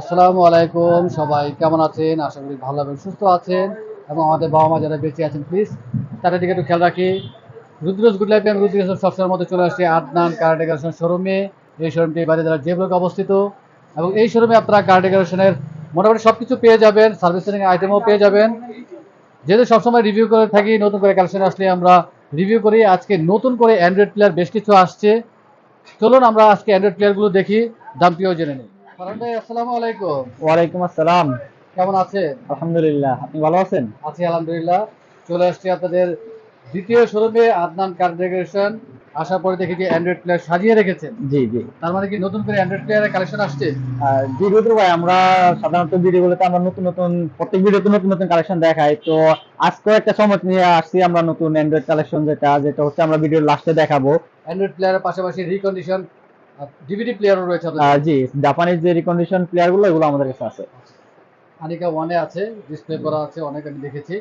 আসসালামু আলাইকুম সবাই, কেমন আছেন? আশা করি ভালো এবং সুস্থ আছেন এবং আমাদের বাবা মা যারা বেঁচে আছেন প্লিজ তাদের দিকে একটু খেয়াল রাখি। রুদ্রজ গুড লাইফে আমি রুদ্র সবসময়ের মধ্যে চলে আসছি আদনান কার ডেকোরেশন শোরুমে এই শোরুমটি বাইরে যারা যে ব্লকে অবস্থিত। এবং এই শোরুমে আপনারা কার ডেকোরেশনের মোটামুটি সব কিছু পেয়ে যাবেন সার্ভিসিং আইটেমও পেয়ে যাবেন। যেহেতু সবসময় রিভিউ করে থাকি, নতুন করে কালেকশন আসলে আমরা রিভিউ করি। আজকে নতুন করে অ্যান্ড্রয়েড প্লেয়ার বেশ কিছু আসছে। চলুন আমরা আজকে অ্যান্ড্রয়েড প্লেয়ারগুলো দেখি, দাম দামটিও জেনে নিই। ফারহান ভাই আসসালামু আলাইকুম। আসসালাম। কেমন আছেন? আলহামদুলিল্লাহ আপনি ভালো আছেন? আছি আলহামদুলিল্লাহ। চলে আসছি আপনাদের দ্বিতীয় শোরুমে আদনান কার ডেকোরেশন। আসার পরে দেখি যে অ্যান্ড্রয়েড প্লেয়ার সাজিয়ে রেখেছেন। জি জি। তার মানে কি নতুন করে অ্যান্ড্রয়েড প্লেয়ারের কালেকশন আসছে? জি রুদ্র ভাই আমরা সাধারণত ভিডিওগুলোতে আমরা নতুন নতুন প্রত্যেক ভিডিওতে নতুন নতুন কালেকশন দেখাই। তো আজকেও একটা সময় নিয়ে আসছি আমরা নতুন অ্যান্ড্রয়েড কালেকশন যেটা যেটা হচ্ছে আমরা ভিডিওর লাস্টে দেখাবো। অ্যান্ড্রয়েড প্লেয়ারের পাশাপাশি রিকন্ডিশন ডিভিডি প্লেয়ারও রয়েছে আপনাদের জি জাপানিজ যে রিকন্ডিশন প্লেয়ারগুলো এগুলো আমাদের কাছে আছে। আনিকা ওয়ানে আছে ডিসপ্লে করা আছে অনেক আমি দেখেছি।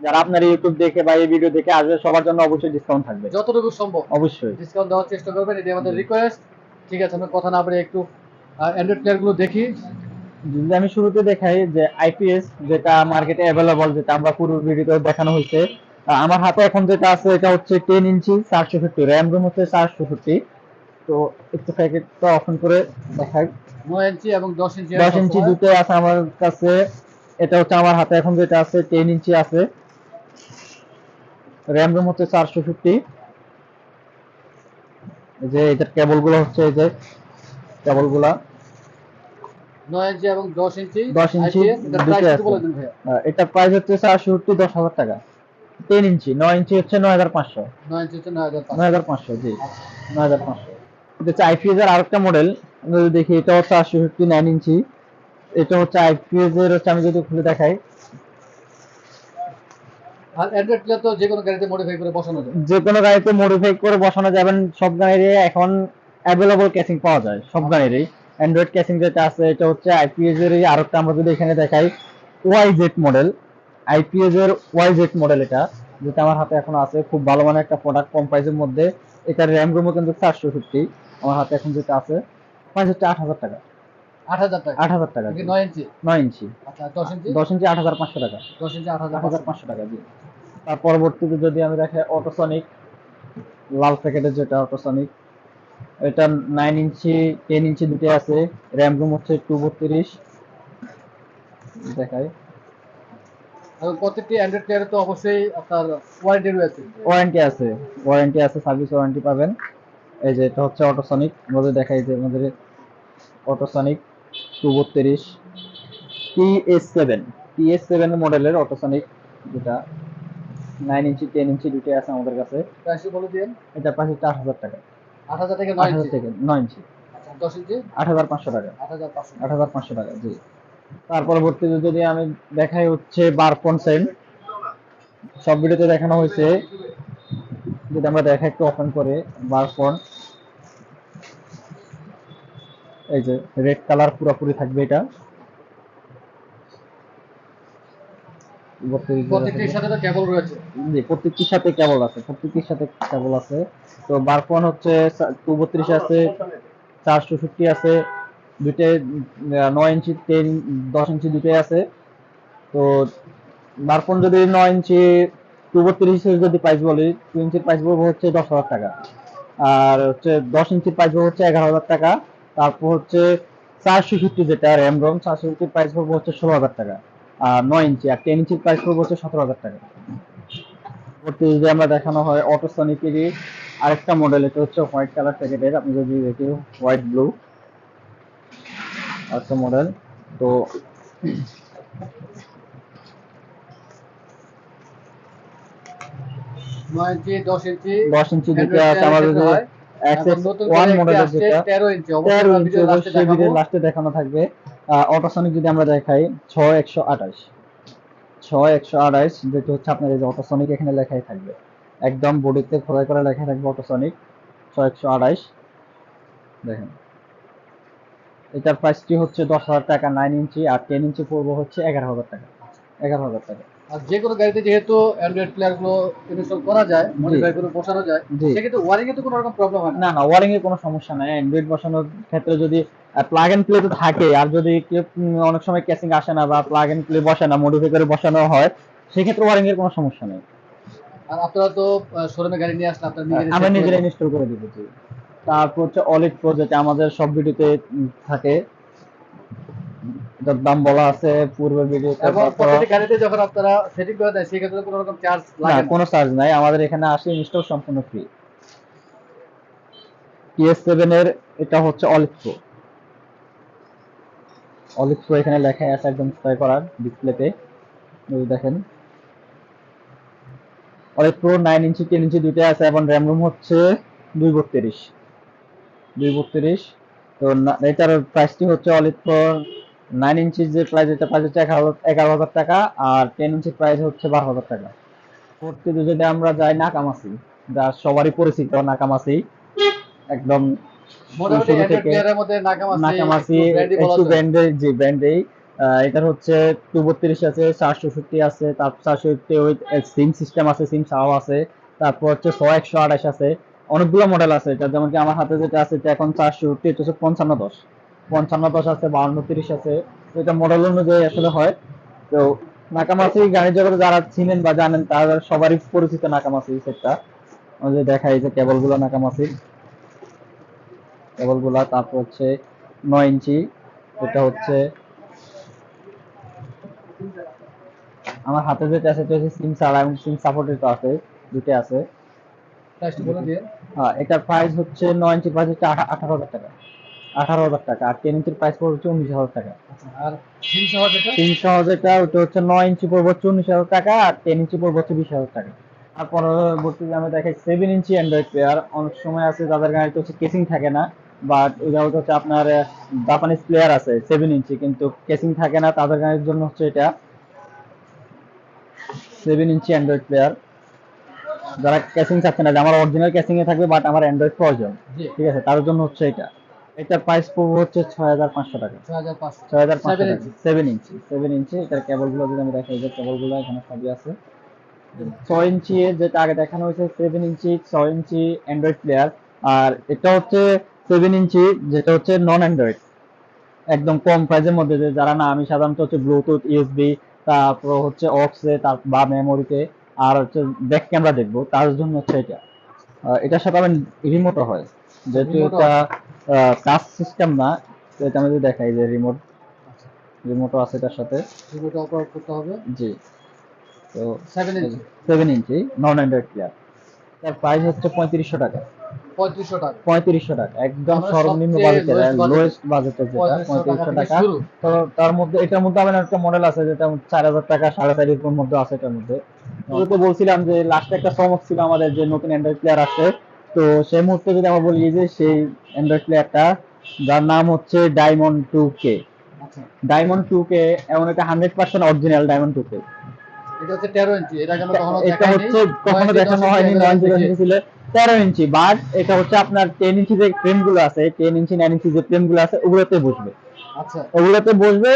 যারা আপনার ইউটিউব দেখে বা এই ভিডিও দেখে আসবে সবার জন্য অবশ্যই ডিসকাউন্ট থাকবে। যতটুকু সম্ভব। অবশ্যই। ডিসকাউন্ট দেওয়ার চেষ্টা করবেন এটি আমাদের রিকোয়েস্ট ঠিক আছে আমরা কথা না বলে একটু অ্যান্ড্রয়েড প্লেয়ারগুলো দেখি। যদি আমি শুরুতে দেখাই যে আইপিএস যেটা মার্কেটে অ্যাভেলেবল যেটা আমরা পুরো ভিডিওতে দেখানো হয়েছে আমার হাতে এখন যেটা আছে এটা হচ্ছে টেন ইঞ্চি চারশো ফিফটি র্যাম রুম হচ্ছে চারশো ফিফটি তো একটু প্যাকেটটা অপেন করে দেখাই। নয় ইঞ্চি এবং দশ ইঞ্চি দশ ইঞ্চি দুটো আছে আমার কাছে। এটা হচ্ছে আমার হাতে। এখন যেটা আছে টেন ইঞ্চি আছে। র্যাম রুম হচ্ছে চারশো ফিফটি যে এটার কেবলগুলো হচ্ছে এই যে কেবলগুলা নয় ইঞ্চি এবং দশ ইঞ্চি 10 ইঞ্চি এটার প্রাইস হচ্ছে চারশো ফিফটি দশ হাজার টাকা। টেন ইঞ্চি নয় ইঞ্চি হচ্ছে নয় হাজার পাঁচশো। নয় ইঞ্চি হচ্ছে নয় হাজার নয় হাজার পাঁচশো জি। নয় হাজার পাঁচশো। এটা হচ্ছে আইপিএস এর আরেকটা মডেল আমরা যদি দেখি এটা হচ্ছে চারশো ফিফটি নাইন ইঞ্চি। এটা হচ্ছে আইপিএস এর হচ্ছে আমি যদি খুলে দেখাই। আর অ্যান্ড্রয়েড প্লেয়ার তো যে কোনো গাড়িতে মডিফাই করে বসানো যায়। যে কোনো গাড়িতে মডিফাই করে বসানো যাবেন সব গাড়িরই এখন অ্যাভেলেবল ক্যাসিং পাওয়া যায় সব গাড়িরই অ্যান্ড্রয়েড ক্যাসিং যেটা আছে এটা হচ্ছে আইপিএস এর আরেকটা আমরা যদি এখানে দেখাই ওয়াই জেড মডেল আইপিএস এর ওয়াই জেড মডেল এটা যেটা আমার হাতে এখন আছে। খুব ভালো মানের একটা প্রোডাক্ট কম প্রাইসের মধ্যে। এটার র্যাম রুমও কিন্তু চারশো ফিফটি। আমার হাতে এখন যেটা আছে প্রাইস হচ্ছে আট হাজার টাকা। আট হাজার টাকা? আট হাজার টাকা এটা নয় ইঞ্চি? নয় ইঞ্চি। আচ্ছা দশ ইঞ্চি? দশ ইঞ্চি আট হাজার পাঁচশো টাকা। দশ ইঞ্চি আট হাজার হাজার পাঁচশো। টাকা জি। তার পরবর্তীতে যদি আমি দেখাই অটোসনিক লাল প্যাকেটের যেটা অটোসনিক এটা নাইন ইঞ্চি টেন ইঞ্চি দুটো আছে র্যাম রুম হচ্ছে টু বত্রিশ। দেখাই। এবং প্রত্যেকটি অ্যান্ড্রয়েড প্লেয়ারে তো অবশ্যই আপনার ওয়ারেন্টি রয়েছে। ওয়ারেন্টি আছে ওয়ারেন্টি আছে সার্ভিস ওয়ারেন্টি পাবেন। এই যে এটা হচ্ছে অটোসনিক। আমাদের দেখাই যে আমাদের অটোসনিক টু বত্রিশ T S seven. T S seven মডেলের অটোসনিক যেটা নাইন ইঞ্চি টেন ইঞ্চি দুটোই আছে আমাদের কাছে। এটা পাশে চার হাজার টাকা। আট হাজার থেকে নয় হাজার ইঞ্চি? থেকে নয় ইঞ্চি। আচ্ছা দশ ইঞ্চি? আট হাজার পাঁচশো টাকা। আট হাজার পাঁচশো টাকা। জি। তার পরবর্তীতে যদি আমি দেখাই হচ্ছে বার ফোন সেল। সব ভিডিওতে দেখানো হয়েছে যদি আমরা দেখা একটু ওপেন করে বার ফোন এই যে রেড কালার পুরোপুরি থাকবে এটা। বত্রিশ প্রত্যেকটির সাথে কেবল রয়েছে। জি প্রত্যেকটির সাথে কেবল আছে প্রত্যেকটির সাথে কেবল আছে। তো বারফোন হচ্ছে আছে চারশো আছে নয় ইঞ্চি টেন দশ ইঞ্চি দুটোই আছে। তো বারফোন যদি নয় ইঞ্চি টু বত্রিশের যদি প্রাইস বলি টু ইঞ্চির প্রাইস পড়বে হচ্ছে দশ হাজার টাকা। আর হচ্ছে দশ ইঞ্চির প্রাইস পড়বে হচ্ছে এগারো হাজার টাকা। তারপর হচ্ছে চারশো ফিফটি যেটা র্যাম রোম চারশো প্রাইস পড়বে হচ্ছে ষোলো হাজার টাকা। আর নয় ইঞ্চি আর টেন ইঞ্চির প্রাইস পড়বে হচ্ছে সতেরো হাজার টাকা। পরবর্তী যদি আমরা দেখানো হয় অটোসনিকেরই আরেকটা মডেল এটা হচ্ছে হোয়াইট কালার প্যাকেটের আপনি যদি দেখি হোয়াইট ব্লু আরেকটা মডেল তো 10 ইঞ্চি 10 ইঞ্চি যেটা আমাদের অ্যাক্সেস 1 মডেলের যেটা 13 ইঞ্চি। অবশ্যই ভিডিও লাস্টে দেখানো থাকবে। অটোসনিক যদি আমরা দেখাই 6128 6128 যেটা হচ্ছে আপনার এই যে অটোসনিক এখানে লেখাই থাকবে। একদম বডিতে খোদাই করা লেখা থাকবে অটোসনিক 6128 দেখেন। এটার প্রাইসটি হচ্ছে 10000 টাকা 9 ইঞ্চি আর 10 ইঞ্চি পূর্ব হচ্ছে 11000 টাকা। 11000 টাকা। আর যে কোনো গাড়িতে যেহেতু অ্যান্ড্রয়েড প্লেয়ারগুলো ইনস্টল করা যায় মডিফাই করে বসানো যায় সেক্ষেত্রে ওয়ারিং এ তো কোনো রকম প্রবলেম হয় না? না ওয়ারিং এর কোনো সমস্যা নাই। অ্যান্ড্রয়েড বসানোর ক্ষেত্রে যদি প্লাগ এন্ড প্লে তো থাকে আর যদি অনেক সময় ক্যাসিং আসে না বা প্লাগ এন্ড প্লে বসে না মডিফাই করে বসানো হয় সেক্ষেত্রে ওয়ারিং এর কোনো সমস্যা নেই। আর আপনারা তো শোরুমে গাড়ি নিয়ে আসলে আপনারা আমরা নিজেরা ইনস্টল করে দিব তারপর হচ্ছে অলিড প্রো যেটা আমাদের সব ভিডিওতে থাকে। দাম বলা আছে পূর্বের ভিডিওতে এবং প্রত্যেকটি গাড়িতে যখন আপনারা সেটিং করে দেয় সেক্ষেত্রে কোনো রকম চার্জ লাগে না। কোনো চার্জ নাই। আমাদের এখানে আসে ইনস্টল সম্পূর্ণ ফ্রি এর এটা হচ্ছে অলিভ প্রো অলিভ প্রো এখানে লেখা আছে একদম স্প্রে করার ডিসপ্লেতে দেখেন। Olive pro nine inch ten inch দুইটাই আছে এবং র্যাম রুম হচ্ছে দুই বত্রিশ দুই বত্রিশ তো এটার প্রাইসটি হচ্ছে অলিভ প্রো নাইন ইঞ্চির যে প্রাইস এটা প্রাইস হচ্ছে এগারো হাজার টাকা আর টেন ইঞ্চির প্রাইস হচ্ছে বারো হাজার টাকা। পরবর্তীতে যদি আমরা যাই নাকামাসি যা সবারই পরিচিত নাকামাসি একদম শুরু থেকে নাকামাসি নাকামাসি ব্র্যান্ডই বলা একটু ব্র্যান্ডের যে ব্র্যান্ডেই এটার হচ্ছে টু বত্রিশ আছে চারশো আছে তারপর চারশো সিম সিস্টেম আছে সিম ছাড়াও আছে তারপর হচ্ছে ছয় একশো আঠাশ আছে অনেকগুলো মডেল আছে এটা যেমন কি আমার হাতে যেটা আছে এটা এখন চারশো হচ্ছে পঞ্চান্ন দশ। পঞ্চান্ন দশ আছে বাউন্ন তিরিশ আছে তো এটা মডেল অনুযায়ী আসলে হয়। তো নাকামাসি গাড়ির জগতে যারা চিনেন বা জানেন তারা সবারই পরিচিত নাকামাসি সেটটা যে দেখা এই যে কেবলগুলো নাকামাসি। কেবলগুলা তারপর হচ্ছে নয় ইঞ্চি এটা হচ্ছে আমার হাতে যেটা আছে এটা হচ্ছে সিম ছাড়া এবং সিম সাপোর্টেড তো আছে দুটো আছে। হ্যাঁ এটার প্রাইস হচ্ছে নয় ইঞ্চি প্রাইস হচ্ছে আঠা- আঠারো হাজার টাকা। আঠারো হাজার টাকা আর টেন ইঞ্চির প্রাইস পড়বে হচ্ছে উনিশ হাজার টাকা। আচ্ছা, আর সিম সহ যেটা? তিন ওটা হচ্ছে নয় ইঞ্চি পড়বে হচ্ছে উনিশ হাজার টাকা আর টেন ইঞ্চি পড়বে হচ্ছে বিশ হাজার টাকা। আর পরবর্তীতে আমরা দেখাই সেভেন ইঞ্চি অ্যান্ড্রয়েড প্লেয়ার অনেক সময় আছে যাদের গাড়িতে হচ্ছে কেসিং থাকে না বাট এটা হচ্ছে আপনার জাপানিজ প্লেয়ার আছে সেভেন ইঞ্চি কিন্তু কেসিং থাকে না তাদের গাড়ির জন্য হচ্ছে এটা। সেভেন ইঞ্চি অ্যান্ড্রয়েড প্লেয়ার যারা কেসিং চাচ্ছে না যে আমার অরিজিনাল কেসিং এ থাকবে বাট আমার অ্যান্ড্রয়েড প্রয়োজন। ঠিক আছে তার জন্য হচ্ছে এটা। এটার প্রাইস পড়বে হচ্ছে ছয় হাজার পাঁচশো টাকা। ছয় হাজার পাঁচশো। ছয় হাজার পাঁচশো Seven টাকা। সেভেন ইঞ্চি সেভেন ইঞ্চি এটার কেবলগুলো যদি আমি দেখাই যে কেবলগুলো এখানে সবই আছে। ছয় ইঞ্চি এর যেটা আগে দেখানো হয়েছে সেভেন ইঞ্চি ছয় ইঞ্চি অ্যান্ড্রয়েড প্লেয়ার আর এটা হচ্ছে সেভেন ইঞ্চি যেটা হচ্ছে নন অ্যান্ড্রয়েড একদম কম প্রাইসের মধ্যে যে যারা না আমি সাধারণত হচ্ছে ব্লুটুথ ইউএসবি তারপর হচ্ছে অক্সে তার বা মেমোরিতে আর হচ্ছে ব্যাক ক্যামেরা দেখব তার জন্য হচ্ছে এটা। এটার সাথে আবার রিমোটও হয়। যেহেতু এটা টাচ সিস্টেম না তো এটা আমি যদি দেখাই যে রিমোট রিমোটও আছে এটার সাথে। রিমোট অপারেট করতে হবে? জি। তো seven inch seven inch non android player তার প্রাইস হচ্ছে পঁয়ত্রিশশো টাকা। পঁয়ত্রিশশো টাকা। পঁয়ত্রিশশো টাকা। একদম সর্বনিম্ন বাজেটের লোয়েস্ট বাজেটের যেটা পঁয়ত্রিশশো টাকা তো তার মধ্যে এটার মধ্যে আবার একটা মডেল আছে যেটা চার হাজার টাকা সাড়ে চার এরকম মধ্যে আছে এটার মধ্যে। তো বলছিলাম যে লাস্টে একটা চমক ছিল আমাদের যে নতুন অ্যান্ড্রয়েড প্লেয়ার আছে তো সেই মুহূর্তে যদি আমরা বলি যে সেই অ্যান্ড্রয়েড প্লেয়ারটা যার নাম হচ্ছে diamond two K diamond two K এমন একটা hundred percent original diamond two K এটা হচ্ছে কখনো দেখানো হয়নি। ছিল। তেরো ইঞ্চি বাট এটা হচ্ছে আপনার টেন ইঞ্চি যে ফ্রেমগুলো আছে টেন ইঞ্চি নাইন ইঞ্চি যে ফ্রেমগুলো আছে ওগুলোতে বসবে। আচ্ছা। ওগুলোতে বসবে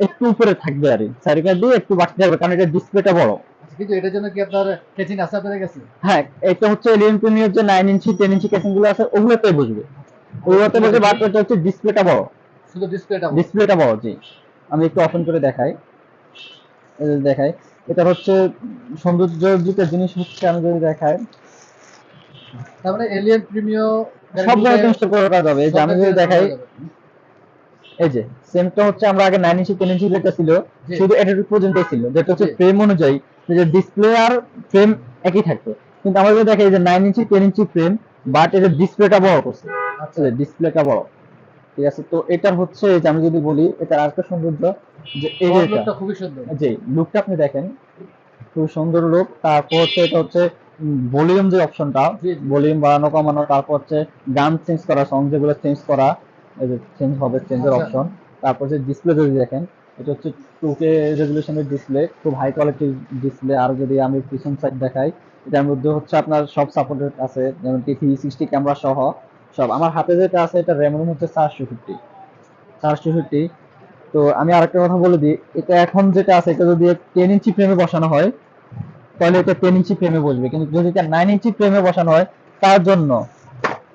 একটু উপরে থাকবে আর সাইডকার দিয়ে একটু বাড়তে যাবে কারণ এটা ডিসপ্লেটা বড়। কিন্তু এটার জন্য কি আপনার কেচিং আছে আপনাদের কাছে? হ্যাঁ এটা হচ্ছে এলিয়েন প্রিমিয়ার যে নাইন ইঞ্চি টেন ইঞ্চি কেসিংগুলো আছে ওগুলোতে বসবে। ওগুলোতে বসে বাট এটা হচ্ছে ডিসপ্লেটা বড়। শুধু ডিসপ্লেটা ডিসপ্লেটা বড় জি। আমি একটু ওপেন করে দেখাই। দেখাই। এটা হচ্ছে জিনিস হচ্ছে আমি যদি দেখাই। তার মানে এলিয়ান প্রিমিও সব জায়গায় ইনস্টল করা যাবে। যে আমি যদি দেখাই এই যে সেমটা হচ্ছে আমরা আগে নাইন ইঞ্চি টেন ইঞ্চি যেটা ছিল। শুধু এটার পর্যন্ত ছিল। যেটা হচ্ছে। ফ্রেম অনুযায়ী যে ডিসপ্লে আর ফ্রেম একই থাকতো কিন্তু আমরা যদি দেখাই যে nine inch ten inch frame but এটার ডিসপ্লেটা বড় করছে। আচ্ছা ডিসপ্লেটা বড়। ঠিক আছে তো এটার হচ্ছে এই যে আমি যদি বলি এটার আরেকটা সৌন্দর্য যে এই যে এটা। খুবই সুন্দর। জি লুকটা আপনি দেখেন খুব সুন্দর লুক তারপর হচ্ছে এটা হচ্ছে ভলিউম যে অপশনটা। ভলিউম বাড়ানো কমানো তারপর হচ্ছে গান চেঞ্জ করা সং যেগুলো চেঞ্জ করা এই যে চেঞ্জ হবে চেঞ্জের আচ্ছা। অপশন তারপর যে ডিসপ্লে যদি দেখেন এটা হচ্ছে টু কে রেজলিউশনের ডিসপ্লে খুব হাই কোয়ালিটির ডিসপ্লে আর যদি আমি পিছন সাইড দেখাই, এটার মধ্যে হচ্ছে আপনার সব সাপোর্টেড আছে, যেমন কি থ্রি সিক্সটি ক্যামেরা সহ সব। আমার হাতে যেটা আছে, এটা র্যাম হচ্ছে চারশো ফিফটি চারশো ফিফটি তো আমি আরেকটা কথা বলে দিই, এটা এখন যেটা আছে, এটা যদি টেন ইঞ্চি ফ্রেমে বসানো হয়, তাহলে এটা টেন ইঞ্চি ফ্রেমে বসবে। কিন্তু যদি এটা নাইন ইঞ্চি ফ্রেমে বসানো হয়, তার জন্য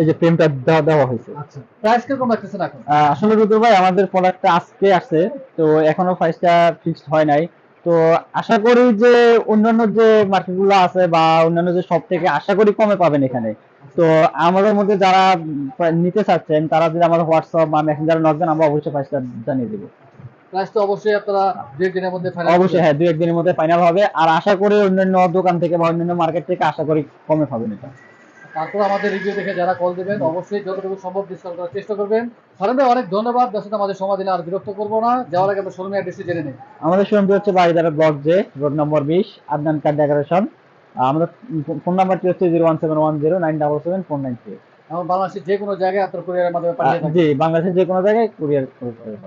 এই যে ফ্রেমটা দেওয়া হয়েছে। আচ্ছা প্রাইস কীরকম রাখতেছেন এখন? আসলে রুদ্র ভাই আমাদের প্রোডাক্টটা আজকে আসছে তো এখনও প্রাইসটা ফিক্সড হয় নাই। তো আশা করি যে অন্যান্য যে মার্কেটগুলো আছে বা অন্যান্য যে সব থেকে আশা করি কমে পাবেন এখানে। তো আমাদের মধ্যে যারা নিতে চাচ্ছেন তারা যদি আমাদের হোয়াটসঅ্যাপ বা মেসেঞ্জারে নক দেন আমরা অবশ্যই প্রাইসটা জানিয়ে দেবো। প্রাইস তো অবশ্যই আপনারা দুই দিনের মধ্যে ফাইনাল অবশ্যই হ্যাঁ দুই একদিনের মধ্যে ফাইনাল হবে। আর আশা করি অন্যান্য দোকান থেকে বা অন্যান্য মার্কেট থেকে আশা করি কমে পাবেন এটা। তারপর আমাদের রিভিউ দেখে যারা কল দেবেন অবশ্যই যতটুকু সম্ভব ডিসকাউন্ট করার চেষ্টা করবেন। ফারুন ভাই অনেক ধন্যবাদ। ব্যস্ততা আমাদের সময় দিলে আর বিরক্ত করব না। যাওয়ার আগে আমরা শোরুমের অ্যাড্রেসটি জেনে নিই। আমাদের শোরুমটি হচ্ছে বাড়িদারা ব্লক জে রোড নম্বর বিশ আদনান কার ডেকোরেশন আমাদের ফোন নাম্বারটি হচ্ছে zero one seven one zero nine double seven four nine three. এবং বাংলাদেশের যে কোনো জায়গায় আপনার কুরিয়ারের মাধ্যমে পাঠিয়ে জি বাংলাদেশের যে কোনো জায়গায় কুরিয়ার।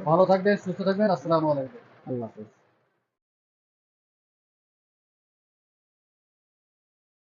ভালো থাকবেন সুস্থ থাকবেন। আসসালামু আলাইকুম। আল্লাহ হাফেজ।